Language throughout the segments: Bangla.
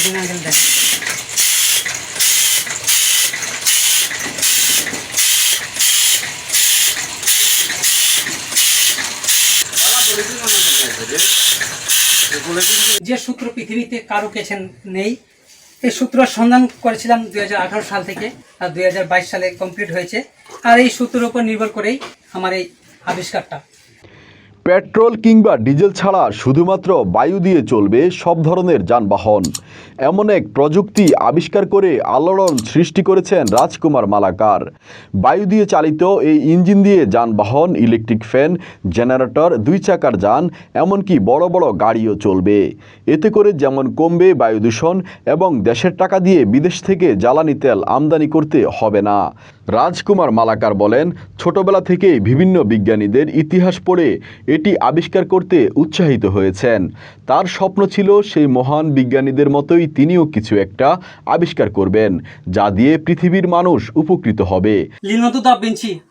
দুদিন আঙ্কেল দেন যে সূত্র পৃথিবীতে কারও কাছে নেই, এই সূত্র সন্ধান করেছিলাম দুই হাজার আঠারো সাল থেকে আর দুই হাজার বাইশ সালে কমপ্লিট হয়েছে। আর এই সূত্রের উপর নির্ভর করেই আমার এই আবিষ্কারটা। পেট্রোল কিংবা ডিজেল ছাড়া শুধুমাত্র বায়ু দিয়ে চলবে সব ধরনের যানবাহন। এমন এক প্রযুক্তি আবিষ্কার করে আলোড়ন সৃষ্টি করেছেন রাজকুমার মালাকার। বায়ু দিয়ে চালিত এই ইঞ্জিন দিয়ে যানবাহন, ইলেকট্রিক ফ্যান, জেনারেটর, দুই চাকার যান, এমনকি বড় বড় গাড়িও চলবে। এতে করে যেমন কমবে বায়ু দূষণ এবং দেশের টাকা দিয়ে বিদেশ থেকে জ্বালানি তেল আমদানি করতে হবে না। রাজকুমার মালাকার বলেন, ছোটবেলা থেকেই বিভিন্ন বিজ্ঞানীদের ইতিহাস পড়ে এটি আবিষ্কার করতে উৎসাহিত হয়েছেন। তার স্বপ্ন ছিল সেই মহান বিজ্ঞানীদের মতোই তিনিও কিছু একটা আবিষ্কার করবেন, যা দিয়ে পৃথিবীর মানুষ উপকৃত হবে। দা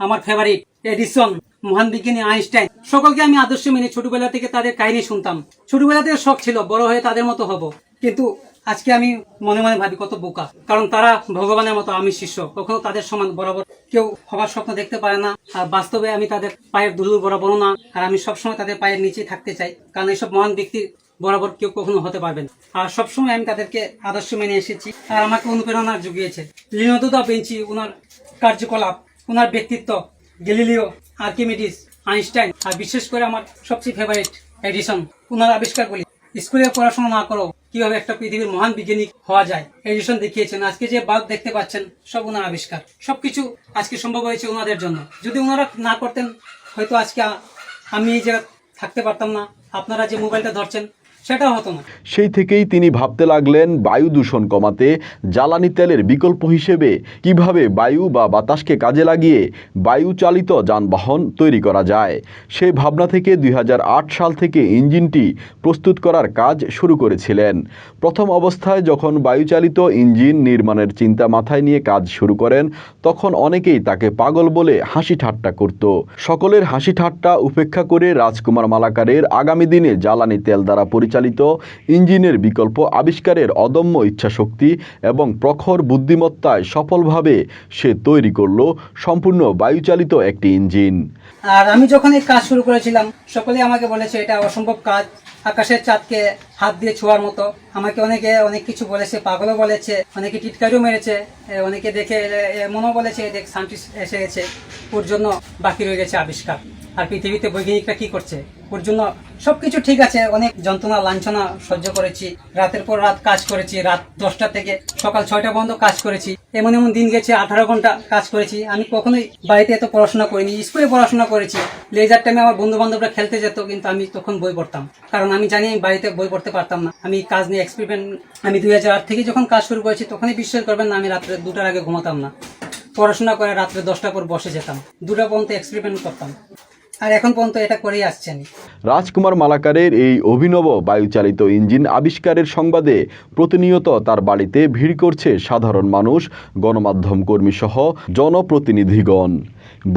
আমার ফেভারিট এডিসন, মহান বিজ্ঞানী আইনস্টাইন, সকলকে আমি আদর্শ মেনে ছোটবেলা থেকে তাদের কাহিনী শুনতাম। ছোটবেলা থেকে শখ ছিল, বড় হয়ে তাদের মতো হব। কিন্তু আজকে আমি মনে মনে ভাবি কত বোকা, কারণ তারা ভগবানের মতো আমি শিষ্য, কখনো তাদের সমান বরাবর কেউ হবার স্বপ্ন দেখতে পারে না, আর বাস্তবে আমি তাদের পায়ের দুলু বরাবর না, আর আমি সবসময় তাদের পায়ের নিচে থাকতে চাই, কারণ এইসব মহান ব্যক্তির বরাবর কেউ কখনো হতে পারবেন আর সবসময় আমি তাদেরকে আদর্শ মেনে এসেছি আর আমাকে অনুপ্রেরণা জুগিয়েছে। লিনোদো বেঞ্চি ওনার কার্যকলাপ ওনার ব্যক্তিত্ব, গ্যালিলিও, আর্কিমিডিস, আইনস্টাইন, আর বিশেষ করে আমার সবচেয়ে ফেভারিট এডিসন ওনার আবিষ্কারগুলি। স্কুলে পড়াশোনা না করো কীভাবে একটা পৃথিবীর মহান বিজ্ঞানী হওয়া যায়, এডিসন দেখিয়েছেন। আজকে যে বাল্ব দেখতে পাচ্ছেন, সব ওনার আবিষ্কার। সবকিছু আজকে সম্ভব হয়েছে ওনাদের জন্য। যদি ওনারা না করতেন, হয়তো আজকে আমি জায়গায় থাকতে পারতাম না। আপনারা যে মোবাইলটা ধরছেন সেটাও হতো না। সেই থেকেই তিনি ভাবতে লাগলেন বায়ু দূষণ কমাতে জ্বালানি তেলের বিকল্প হিসেবে কীভাবে বায়ু বা বাতাসকে কাজে লাগিয়ে বায়ু চালিত যানবাহন তৈরি করা যায়। সেই ভাবনা থেকে দুই হাজার আট সাল থেকে ইঞ্জিনটি প্রস্তুত করার কাজ শুরু করেছিলেন। প্রথম অবস্থায় যখন বায়ুচালিত ইঞ্জিন নির্মাণের চিন্তা মাথায় নিয়ে কাজ শুরু করেন, তখন অনেকেই তাকে পাগল বলে হাসি ঠাট্টা করত। সকলের হাসি ঠাট্টা উপেক্ষা করে রাজকুমার মালাকারের আগামী দিনে জ্বালানি তেল দ্বারা পরিচালিত ইঞ্জিনের বিকল্প আবিষ্কারের অদম্য ইচ্ছাশক্তি এবং প্রখর বুদ্ধিমত্তায় সফলভাবে সে তৈরি করল সম্পূর্ণ বায়ুচালিত একটি ইঞ্জিন। আর আমি যখন এই কাজ শুরু করেছিলাম, সকলেই আমাকে বলেছে, এটা অসম্ভব কাজ। আকাশের চাঁদকে হাত দিয়ে ছোঁয়ার মতো। আমাকে অনেকে অনেক কিছু বলেছে, পাগলও বলেছে, অনেকে টিটকারিও মেরেছে অনেকে দেখে মনও বলেছে, দেখ, সায়েন্টিস্ট এসে গেছে, ওর জন্য বাকি রয়ে গেছে আবিষ্কার। আর পৃথিবীতে বৈজ্ঞানিকরা কি করছে? ওর জন্য সবকিছু ঠিক আছে, অনেক যন্ত্রণা, লাঞ্ছনা সহ্য করেছি। রাতের পর রাত কাজ করেছি, রাত দশটা থেকে সকাল ছয়টা পর্যন্ত কাজ করেছি। এমন এমন দিন গেছে, আঠারো ঘণ্টা কাজ করেছি। আমি কখনোই বাড়িতে এত পড়াশোনা করিনি, স্কুলে পড়াশোনা করেছি। লেজার টাইমে আমার বন্ধু বান্ধবরা খেলতে যেত, কিন্তু আমি তখন বই পড়তাম। কারণ আমি জানি আমি বাড়িতে বই পড়তে পারতাম না। আমি কাজ নিয়ে এক্সপেরিমেন্ট আমি দুই হাজার আট থেকে যখন কাজ শুরু করেছি, তখনই বিশ্বাস করবেন না, আমি রাত্রে দুটার আগে ঘুমাতাম না। পড়াশোনা করে রাত্রে দশটা পর বসে যেতাম। দুটা পর্যন্ত এক্সপেরিমেন্ট করতাম। আর এখন পর্যন্ত এটা করেই আসছি আমি রাজকুমার মালাকারের এই অভিনব বায়ুচালিত ইঞ্জিন আবিষ্কারের সংবাদে প্রতিনিয়ত তার বাড়িতে ভিড় করছে সাধারণ মানুষ গণমাধ্যম কর্মী সহ জনপ্রতিনিধিগণ।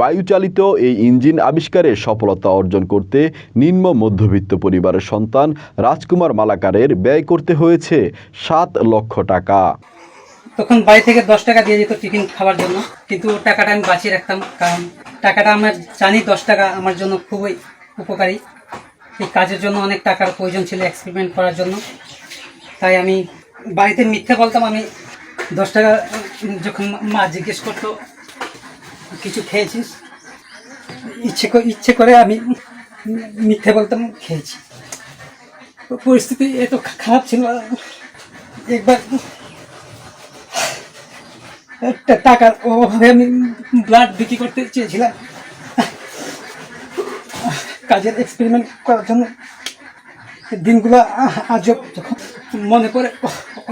বায়ুচালিত এই ইঞ্জিন আবিষ্কারে সফলতা অর্জন করতে নিম্ন মধ্যবিত্ত পরিবারের সন্তান রাজকুমার মালাকারের ব্যয় করতে হয়েছে সাত লক্ষ টাকা। তখন বাড়ি থেকে দশ টাকা দিয়ে যেত টিফিন খাওয়ার জন্য কিন্তু টাকাটা আমি বাঁচিয়ে রাখতাম কারণ টাকাটা আমার জানি দশ টাকা আমার জন্য খুবই উপকারী। এই কাজের জন্য অনেক টাকার প্রয়োজন ছিল এক্সপেরিমেন্ট করার জন্য। তাই আমি বাড়িতে মিথ্যে বলতাম, আমি দশ টাকা যখন মা জিজ্ঞেস করতো, কিছু খেয়েছিস? ইচ্ছে ইচ্ছে করে আমি মিথ্যে বলতাম, খেয়েছি। পরিস্থিতি এত খারাপ ছিল। একবার টাকার অভাবে আমি ব্লাড বিক্রি করতে চেয়েছিলাম। কাজের এক্সপেরিমেন্ট করার জন্য দিনগুলো আজব মনে করে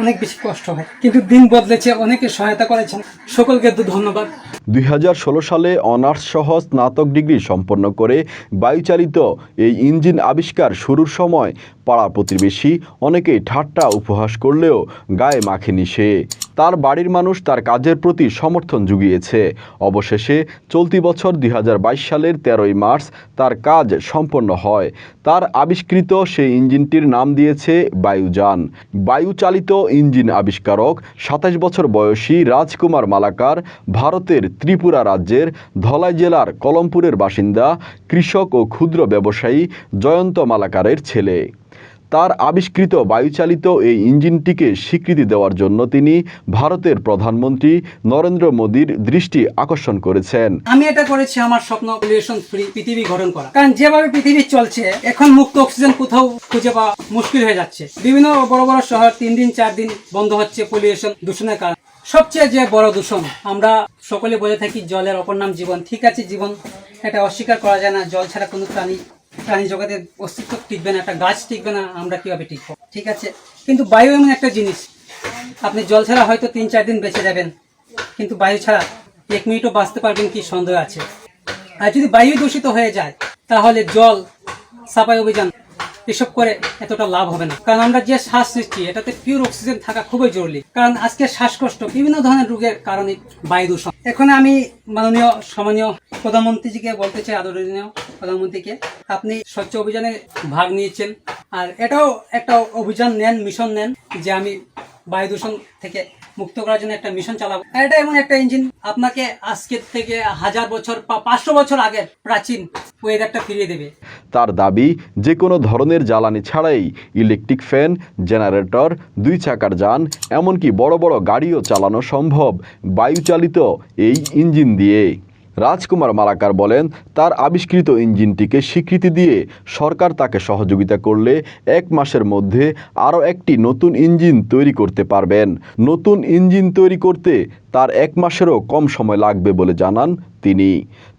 অনেক বেশি কষ্ট হয়। কিন্তু দিন বদলেছে, অনেকে সহায়তা করেছেন। সকলকে ধন্যবাদ। দুই হাজার ষোলো সালে অনার্স সহ স্নাতক ডিগ্রি সম্পন্ন করে বায়ুচালিত এই ইঞ্জিন আবিষ্কার শুরুর সময় পাড়া প্রতিবেশী অনেকেই ঠাট্টা উপহাস করলেও গায়ে মাখেনি সে। তার বাড়ির মানুষ তার কাজের প্রতি সমর্থন জুগিয়েছে। অবশেষে চলতি বছর দুই হাজার বাইশ সালের তেরোই মার্চ তার কাজ সম্পন্ন হয়। তার আবিষ্কৃত সেই ইঞ্জিনটির নাম দিয়েছে বায়ুযান। বায়ুচালিত ইঞ্জিন আবিষ্কারক সাতাশ বছর বয়সী রাজকুমার মালাকার ভারতের ত্রিপুরা রাজ্যের ধলাই জেলার কলমপুরের বাসিন্দা, কৃষক ও ক্ষুদ্র ব্যবসায়ী জয়ন্ত মালাকারের ছেলে। তার আবিষ্কৃত বায়ুচালিত এই ইঞ্জিনটিকে স্বীকৃতি দেওয়ার জন্য তিনি ভারতের প্রধানমন্ত্রী নরেন্দ্র মোদীর দৃষ্টি আকর্ষণ করেছেন। আমি এটা করেছি আমার স্বপ্ন পৃথিবী গঠন করা। কারণ যেভাবে পৃথিবী চলছে, এখন মুক্ত অক্সিজেন কোথাও খুঁজে পাওয়া মুশকিল হয়ে যাচ্ছে। বিভিন্ন বড় বড় শহর তিন দিন, চার দিন বন্ধ হচ্ছে পলিউশন দূষণের কারণে। সবচেয়ে যে বড় দূষণ, আমরা সকলে বলে থাকি জলের অপর নাম জীবন। ঠিক আছে জীবন, এটা অস্বীকার করা যায় না। জল ছাড়া কোনো প্রাণী প্রাণী জগতের অস্তিত্ব টিকবে না, একটা গাছ টিকবে না, আমরা কীভাবে টিকবো? ঠিক আছে? কিন্তু বায়ু এমন একটা জিনিস, আপনি জল ছাড়া হয়তো তিন চার দিন বেঁচে যাবেন, কিন্তু বায়ু ছাড়া এক মিনিটও বাঁচতে পারবেন কি সন্দেহ আছে? আর যদি বায়ু দূষিত হয়ে যায়, তাহলে জল সাফাই অভিযান এসব করে এতটা লাভ হবে না। কারণ আমরা যে শ্বাস নিচ্ছি, এটাতে পিওর অক্সিজেন থাকা খুবই জরুরি। কারণ আজকে শ্বাসকষ্ট বিভিন্ন ধরনের রোগের কারণে বায়ু দূষণ এখন আমি মাননীয়, সম্মানীয় প্রধানমন্ত্রীজিকে বলতে চাই, আদরণীয় প্রধানমন্ত্রীকে, আপনি স্বচ্ছ অভিযানে ভাগ নিয়েছেন। আর এটাও একটা অভিযান নেন মিশন নেন, যে আমি বায়ু দূষণ থেকে মুক্ত করার জন্য একটা মিশন চালাবো। এটা এমন একটা ইঞ্জিন আপনাকে আজকের থেকে হাজার বছর বা পাঁচশো বছর আগের প্রাচীন তার দাবি যে কোনো ধরনের জ্বালানি ছাড়াই ইলেকট্রিক ফ্যান জেনারেটর দুই চাকার যান, এমনকি বড় বড় গাড়িও চালানো সম্ভব বায়ুচালিত এই ইঞ্জিন দিয়ে। রাজকুমার মালাকার বলেন, তার আবিষ্কৃত ইঞ্জিনটিকে স্বীকৃতি দিয়ে সরকার তাকে সহযোগিতা করলে এক মাসের মধ্যে আরও একটি নতুন ইঞ্জিন তৈরি করতে পারবেন। নতুন ইঞ্জিন তৈরি করতে তার এক মাসেরও কম সময় লাগবে বলে জানান তিনি।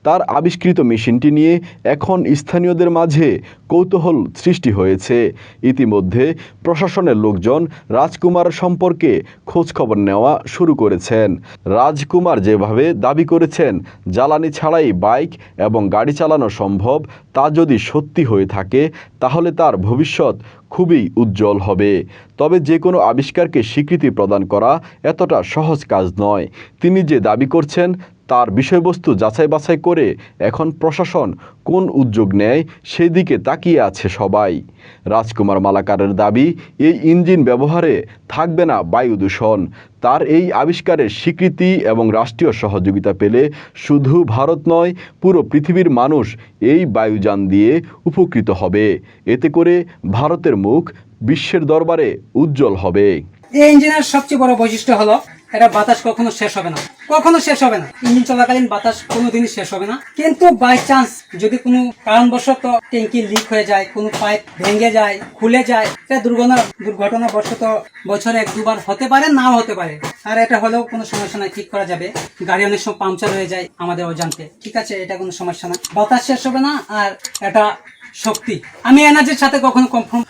তার আবিষ্কৃত মেশিনটি নিয়ে এখন স্থানীয়দের মাঝে কৌতূহল সৃষ্টি হয়েছে। ইতিমধ্যে প্রশাসনের লোকজন রাজকুমার সম্পর্কে খোঁজখবর নেওয়া শুরু করেছেন। রাজকুমার যেভাবে দাবি করেছেন, জ্বালানি ছাড়াই বাইক এবং গাড়ি চালানো সম্ভব, তা যদি সত্যি হয়ে থাকে, তাহলে তার ভবিষ্যৎ খুবই উজ্জ্বল হবে। তবে যে কোনো আবিষ্কারকে স্বীকৃতি প্রদান করা এতটা সহজ কাজ নয়। তিনি যে দাবি করছেন তার বিষয়বস্তু যাচাই বাছাই করে এখন প্রশাসন কোন উদ্যোগ নেয় সেই দিকে তাকিয়ে আছে সবাই। রাজকুমার মালাকারের দাবি, এই ইঞ্জিন ব্যবহারে থাকবে না বায়ু দূষণ। তার এই আবিষ্কারের স্বীকৃতি এবং রাষ্ট্রীয় সহযোগিতা পেলে শুধু ভারত নয়, পুরো পৃথিবীর মানুষ এই বায়ুযান দিয়ে উপকৃত হবে। এতে করে ভারতের মুখ বিশ্বের দরবারে উজ্জ্বল হবে। এই ইঞ্জিনের সবচেয়ে বড় বৈশিষ্ট্য হলো এটা বাতাস কখনো শেষ হবে না। কখনো শেষ হবে না। ইঞ্জিন চলাকালীন বাতাস কোনোদিনই শেষ হবে না। কিন্তু বাই চান্স যদি কোনো কারণবশত ট্যাঙ্কি লিক হয়ে যায়, কোনো পাইপ ভেঙে যায়, খুলে যায়, এটা দুর্ঘটনা দুর্ঘটনা বশত বছরে এক দুবার হতে পারে, নাও হতে পারে। আর এটা হলেও কোনো সমস্যা নাই ঠিক করা যাবে। গাড়ি অনেক সময় পাংচার হয়ে যায় আমাদের অজান্তে। ঠিক আছে, এটা কোনো সমস্যা না। বাতাস শেষ হবে না, আর এটা শক্তি। আমি এনার্জির সাথে কখনো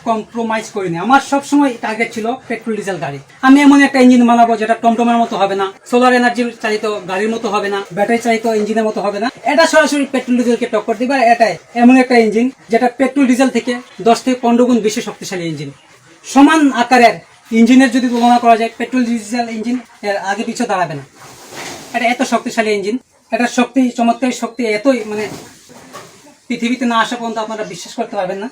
কম্প্রোমাইজ করিনি। আমার সবসময় টার্গেট ছিল পেট্রোল ডিজেল গাড়ি। আমি এমন একটা ইঞ্জিন বানাবো যেটা টমটমের মতো হবে না সোলার এনার্জি চালিত গাড়ির মতো হবে না ব্যাটারি চালিত ইঞ্জিনের মতো হবে না। এটা সরাসরি পেট্রোল ডিজেলকে টক্কর দিবে, আর এটাই এমন একটা ইঞ্জিন যেটা পেট্রোল ডিজেল থেকে দশ থেকে পনেরো গুণ বেশি শক্তিশালী ইঞ্জিন সমান আকারের ইঞ্জিনের যদি তুলনা করা যায় পেট্রোল ডিজেল ইঞ্জিন এর আগে পিছু দাঁড়াবে না। এটা এত শক্তিশালী ইঞ্জিন এটা শক্তি, চমৎকারী শক্তি, এতই মানে পৃথিবীতে না আসা পর্যন্ত আপনারা বিশ্বাস করতে পারবেন না।